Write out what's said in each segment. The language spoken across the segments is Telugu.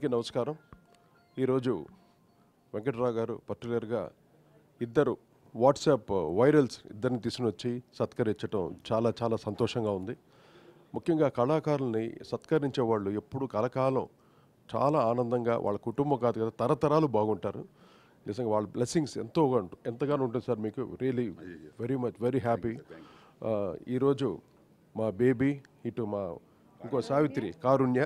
అందరికీ నమస్కారం. ఈరోజు వెంకటరావు గారు పర్టికులర్గా ఇద్దరు వాట్సాప్ వైరల్స్ ఇద్దరిని తీసుకుని వచ్చి సత్కరించడం చాలా చాలా సంతోషంగా ఉంది. ముఖ్యంగా కళాకారుల్ని సత్కరించే వాళ్ళు ఎప్పుడు కలకాలం చాలా ఆనందంగా వాళ్ళ కుటుంబం కాదు కదా తరతరాలు బాగుంటారు. నిజంగా వాళ్ళ బ్లెస్సింగ్స్ ఎంతో ఎంతగానో ఉంటుంది సార్ మీకు. Really very much very happy ఈరోజు మా బేబీ ఇటు మా ఇంకో సావిత్రి కారుణ్య.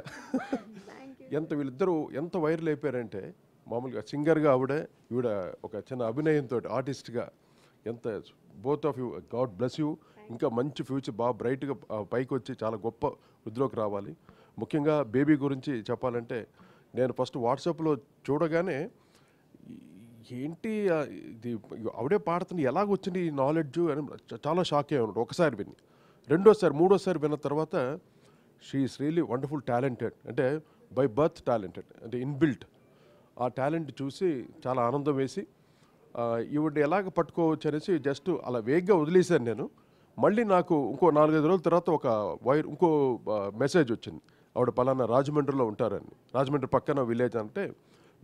ఎంత వీళ్ళిద్దరూ ఎంత వైరల్ అయిపోయారంటే మామూలుగా సింగర్గా ఆవిడ ఈవిడ ఒక చిన్న అభినయంతో ఆర్టిస్ట్గా ఎంత both of you god bless you ఇంకా మంచి ఫ్యూచర్ బాగా బ్రైట్గా పైకి వచ్చి చాలా గొప్ప వృద్ధిలోకి రావాలి. ముఖ్యంగా బేబీ గురించి చెప్పాలంటే నేను ఫస్ట్ వాట్సాప్లో చూడగానే ఏంటి ఇది ఆవిడే పాడుతుంది ఎలాగొచ్చింది ఈ నాలెడ్జ్ అని చాలా షాక్ అయ్యి ఉన్నాడు ఒకసారి విని రెండోసారి మూడోసారి విన్న తర్వాత షీఈస్ రియలీ వండర్ఫుల్ టాలెంటెడ్. అంటే బై బర్త్ టాలెంటెడ్ అంటే ఇన్బిల్ట్. ఆ టాలెంట్ చూసి చాలా ఆనందం వేసి ఈవిడ ఎలాగ పట్టుకోవచ్చు అనేసి జస్ట్ అలా వేగ్గా వదిలేశాను నేను. మళ్ళీ నాకు ఇంకో నాలుగైదు రోజుల తర్వాత ఒక వైర్ ఇంకో మెసేజ్ వచ్చింది. ఆవిడ పలానా రాజమండ్రిలో ఉంటారని రాజమండ్రి పక్కన విలేజ్ అంటే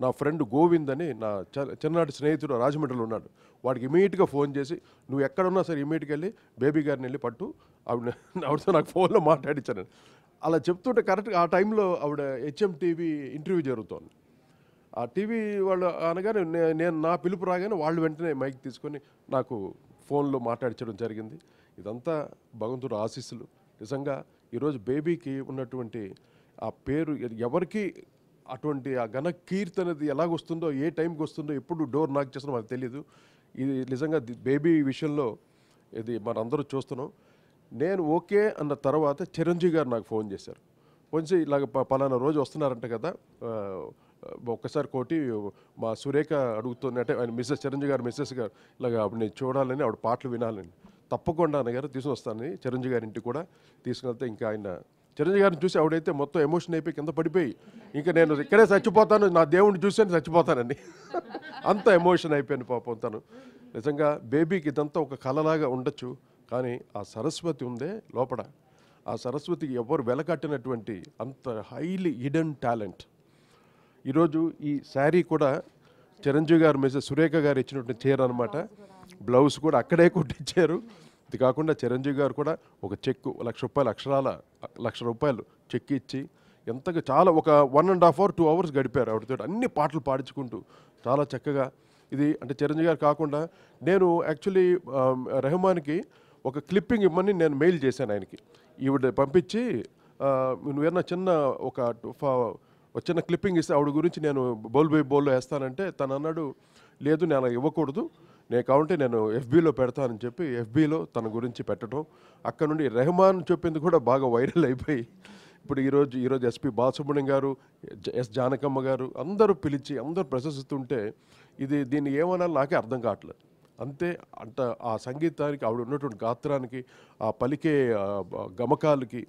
నా ఫ్రెండ్ గోవింద్ అని నా చ- చిన్ననాటి స్నేహితుడు రాజమండ్రిలో ఉన్నాడు. వాడికి ఇమీడియట్గా ఫోన్ చేసి నువ్వు ఎక్కడున్నా సరే ఇమీడియట్గా వెళ్ళి బేబీ గారిని వెళ్ళి పట్టు. ఆవిడ ఆవిడతో నాకు ఫోన్లో మాట్లాడించాను అలా చెప్తుంటే కరెక్ట్గా ఆ టైంలో ఆవిడ హెచ్ఎం టీవీ ఇంటర్వ్యూ జరుగుతోంది. ఆ టీవీ వాళ్ళు అనగానే నే- నేను నా పిలుపు రాగానే వాళ్ళు వెంటనే మైక్ తీసుకొని నాకు ఫోన్లో మాట్లాడించడం జరిగింది. ఇదంతా భగవంతుడు ఆశీస్సులు. నిజంగా ఈరోజు బేబీకి ఉన్నటువంటి ఆ పేరు ఎవరికి అటువంటి ఆ ఘన కీర్తి అనేది ఎలాగొస్తుందో ఏ టైంకి వస్తుందో ఎప్పుడు డోర్ నాక్ చేస్తున్నాం అది తెలియదు ఇది నిజంగా బేబీ విషయంలో ఇది మనందరూ చూస్తున్నాం. నేను ఓకే అన్న తర్వాత చిరంజీవి గారు నాకు ఫోన్ చేశారు. ఫోన్ చేసి ఇలాగ ప- పలానా రోజు వస్తున్నారంట కదా ఒక్కసారి కోటి మా సురేఖ అడుగుతుంది అంటే ఆయన మిస్సెస్ చిరంజీవి గారు మిస్సెస్ గారు ఇలాగ ఆవిడ నేను చూడాలని ఆవిడ పాటలు వినాలని. తప్పకుండా అన్నగారు తీసుకుని వస్తానని చిరంజీవి గారి ఇంటికి కూడా తీసుకెళ్తే ఇంకా ఆయన చిరంజీవి గారిని చూసి ఆవిడైతే మొత్తం ఎమోషన్ అయిపోయి కింద పడిపోయి ఇంకా నేను ఇక్కడే చచ్చిపోతాను నా దేవుడిని చూసాను చచ్చిపోతానండి అంత ఎమోషన్ అయిపోయాను పాపం తను. నిజంగా బేబీకి ఇదంతా ఒక కళలాగా ఉండొచ్చు. కానీ ఆ సరస్వతి ఉందే లోపల. ఆ సరస్వతికి ఎవరు వెలకట్టినటువంటి అంత హైలీ హిడెన్ టాలెంట్ ఈరోజు ఈ శారీ కూడా చిరంజీవి గారు మిస్సెస్ సురేఖ గారు ఇచ్చినటువంటి చీర అనమాట బ్లౌజ్ కూడా అక్కడే కుట్టించారు. ఇది కాకుండా చిరంజీవి గారు కూడా ఒక చెక్కు లక్ష రూపాయలు అక్షరాల లక్ష రూపాయలు చెక్ ఇచ్చి ఎంతగా చాలా ఒక one and half hour two hours గడిపారు ఆవిడతో అన్ని పాటలు పాడించుకుంటూ చాలా చక్కగా. ఇది అంటే చిరంజీవి గారు కాకుండా నేను యాక్చువల్లీ um, రెహమాన్కి ఒక క్లిప్పింగ్ ఇవ్వమని నేను మెయిల్ చేశాను ఆయనకి. ఈవిడ పంపించి నువ్వేనా చిన్న ఒక చిన్న క్లిప్పింగ్ ఇస్తే ఆవిడ గురించి నేను బౌల్ బై బౌల్లో వేస్తానంటే తను అన్నాడు లేదు నేను అలా ఇవ్వకూడదు. నేను కావంటే నేను ఎఫ్బీలో పెడతానని చెప్పి ఎఫ్బీలో తన గురించి పెట్టడం. అక్కడ నుండి రెహమాన్ చెప్పింది కూడా బాగా వైరల్ అయిపోయి ఇప్పుడు ఈరోజు ఈరోజు ఎస్పి బాలసుబ్రహ్మణ్యం గారు జ- ఎస్ జానకమ్మ గారు అందరూ పిలిచి అందరూ ప్రశంసిస్తుంటే ఇది దీన్ని ఏమనాలో నాకే అర్థం కావట్లేదు. అంతే అంత ఆ సంగీతానికి ఆవిడ ఉన్నటువంటి గాత్రానికి ఆ పలికే గమకాలకి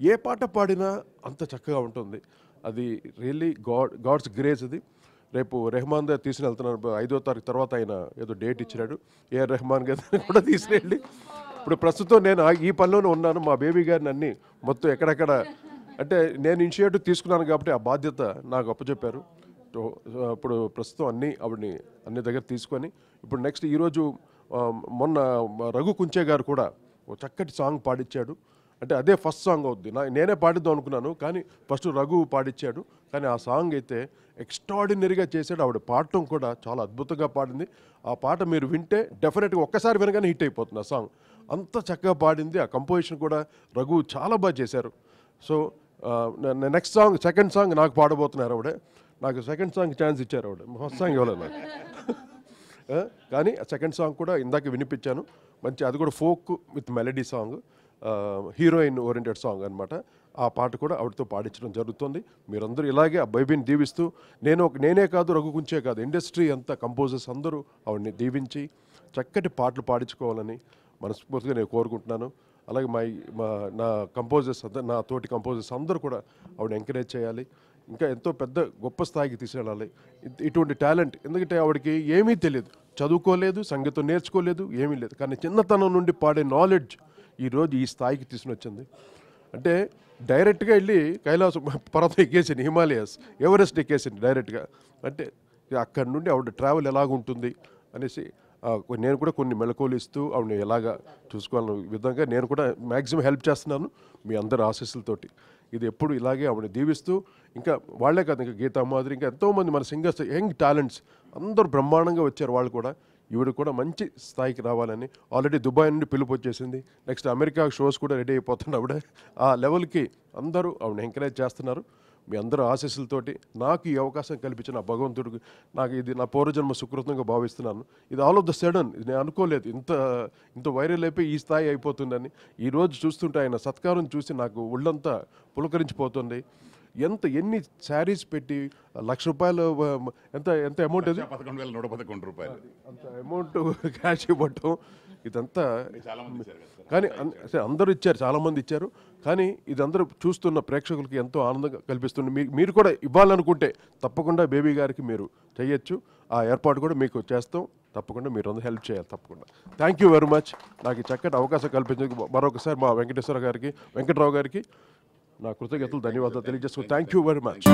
ఏ పాట పాడినా అంత చక్కగా ఉంటుంది. అది రియల్లీ గాడ్ గాడ్స్ గ్రేస్ అది. రేపు రెహమాన్ దగ్గర తీసుకుని వెళ్తున్నాను ఐదో తారీఖు తర్వాత ఆయన ఏదో డేట్ ఇచ్చినాడు. ఏఆర్ రెహమాన్ గారు కూడా తీసుకెళ్ళి ఇప్పుడు ప్రస్తుతం నేను ఆ- ఈ పనిలోనే ఉన్నాను. మా బేబీ గారిని అన్ని మొత్తం ఎక్కడెక్కడ అంటే నేను ఇనిషియేటివ్ తీసుకున్నాను కాబట్టి ఆ బాధ్యత నాకు అప్పచెప్పారు. సో, ఇప్పుడు ప్రస్తుతం అన్ని ఆవిడని అన్ని దగ్గర తీసుకొని ఇప్పుడు నెక్స్ట్ ఈరోజు మొన్న రఘు కుంచే గారు కూడా ఒక చక్కటి సాంగ్ పాడిచ్చాడు. అంటే అదే ఫస్ట్ సాంగ్ అవుద్ది. నా నేనే పాడిద్దాం అనుకున్నాను కానీ ఫస్ట్ రఘు పాడిచ్చాడు. కానీ ఆ సాంగ్ అయితే ఎక్స్ట్రాడినరీగా చేశాడు. ఆవిడ పాడటం కూడా చాలా అద్భుతంగా పాడింది. ఆ పాట మీరు వింటే డెఫినెట్గా ఒక్కసారి వినగానే హిట్ అయిపోతుంది ఆ సాంగ్ అంత చక్కగా పాడింది. ఆ కంపోజిషన్ కూడా రఘు చాలా బాగా చేశారు. So next song second song నాకు పాడబోతున్నారు ఆవిడ. నాకు సెకండ్ సాంగ్ ఛాన్స్ ఇచ్చారు ఆవిడ. ఫస్ట్ సాంగ్ ఇవ్వలేదు నాకు కానీ సెకండ్ సాంగ్ కూడా ఇందాక వినిపించాను. మంచి అది కూడా folk with melody song heroine oriented song అనమాట ఆ పాట కూడా ఆవిడతో పాడించడం జరుగుతుంది. మీరందరూ ఇలాగే ఆ బైబిని దీవిస్తూ నేను ఒక నేనే కాదు రఘుకుంచే కాదు ఇండస్ట్రీ అంతా కంపోజర్స్ అందరూ ఆవిడని దీవించి చక్కటి పాటలు పాడించుకోవాలని మనస్ఫూర్తిగా నేను కోరుకుంటున్నాను. అలాగే మా మా నా కంపోజర్స్ అంతా నా తోటి కంపోజర్స్ అందరూ కూడా ఆవిడ ఎంకరేజ్ చేయాలి. ఇంకా ఎంతో పెద్ద గొప్ప స్థాయికి తీసుకెళ్ళాలి. ఇటువంటి టాలెంట్ ఎందుకంటే ఆవిడకి ఏమీ తెలియదు. చదువుకోలేదు సంగీతం నేర్చుకోలేదు ఏమీ లేదు. కానీ చిన్నతనం నుండి పాడే నాలెడ్జ్ ఈరోజు ఈ స్థాయికి తీసుకుని వచ్చింది అంటే డైరెక్ట్గా వెళ్ళి కైలాసం పర్వతం ఎక్కేసింది హిమాలయస్ ఎవరెస్ట్ ఎక్కేసింది డైరెక్ట్గా అంటే అక్కడి నుండి ఆవిడ ట్రావెల్ ఎలాగుంటుంది అనేసి నేను కూడా కొన్ని మెలకువలు ఇస్తూ ఆవిడ ఎలాగా చూసుకోవాలని విధంగా నేను కూడా మ్యాక్సిమం హెల్ప్ చేస్తున్నాను మీ అందరి ఆశీస్సులతోటి. ఇది ఎప్పుడు ఇలాగే ఆవిడ దీవిస్తూ ఇంకా వాళ్ళే కాదు ఇంకా గీతా మాదిరి ఇంకా ఎంతోమంది మన సింగర్స్ యంగ్ టాలెంట్స్ అందరూ బ్రహ్మాండంగా వచ్చారు వాళ్ళు కూడా. ఈవిడ కూడా మంచి స్థాయికి రావాలని. ఆల్రెడీ దుబాయ్ నుండి పిలుపు వచ్చేసింది. నెక్స్ట్ అమెరికా షోస్ కూడా రెడీ అయిపోతుంది ఆవిడ. ఆ లెవెల్కి అందరూ ఆవిడ ఎంకరేజ్ చేస్తున్నారు. మీ అందరూ ఆశీస్సులతోటి నాకు ఈ అవకాశం కల్పించిన భగవంతుడికి నాకు ఇది నా పూర్వజన్మ సుకృతంగా భావిస్తున్నాను. ఇది ఆల్ ఆఫ్ ద సడన్ ఇది నేను అనుకోలేదు. ఇంత ఇంత వైరల్ అయిపోయి ఈ స్థాయి అయిపోతుందని. ఈ రోజు చూస్తుంటే ఆయన సత్కారం చూసి నాకు ఒళ్ళంతా పులకరించిపోతుంది. ఎంత ఎన్ని శారీస్ పెట్టి లక్ష రూపాయలు ఎంత ఎంత అమౌంట్ అది? పదకొండు వేల నూట పదకొండు రూపాయలు. అంత అమౌంట్ క్యాష్ ఇవ్వటం. ఇదంతా కానీ అందరూ ఇచ్చారు. చాలా మంది ఇచ్చారు కానీ ఇది అందరూ చూస్తున్న ప్రేక్షకులకి ఎంతో ఆనందంగా కల్పిస్తుంది. మీ మీరు కూడా ఇవ్వాలనుకుంటే తప్పకుండా బేబీ గారికి మీరు చేయొచ్చు ఆ ఏర్పాటు కూడా మీకు చేస్తాం. తప్పకుండా మీరు అందరూ హెల్ప్ చేయాలి తప్పకుండా. థ్యాంక్ యూ వెరీ మచ్ నాకు చక్కటి అవకాశం కల్పించేందుకు మరొకసారి మా వెంకటేశ్వర గారికి వెంకట్రావు గారికి నా కృతజ్ఞతలు ధన్యవాదాలు తెలియజేసుకుని థ్యాంక్ యూ వెరీ మచ్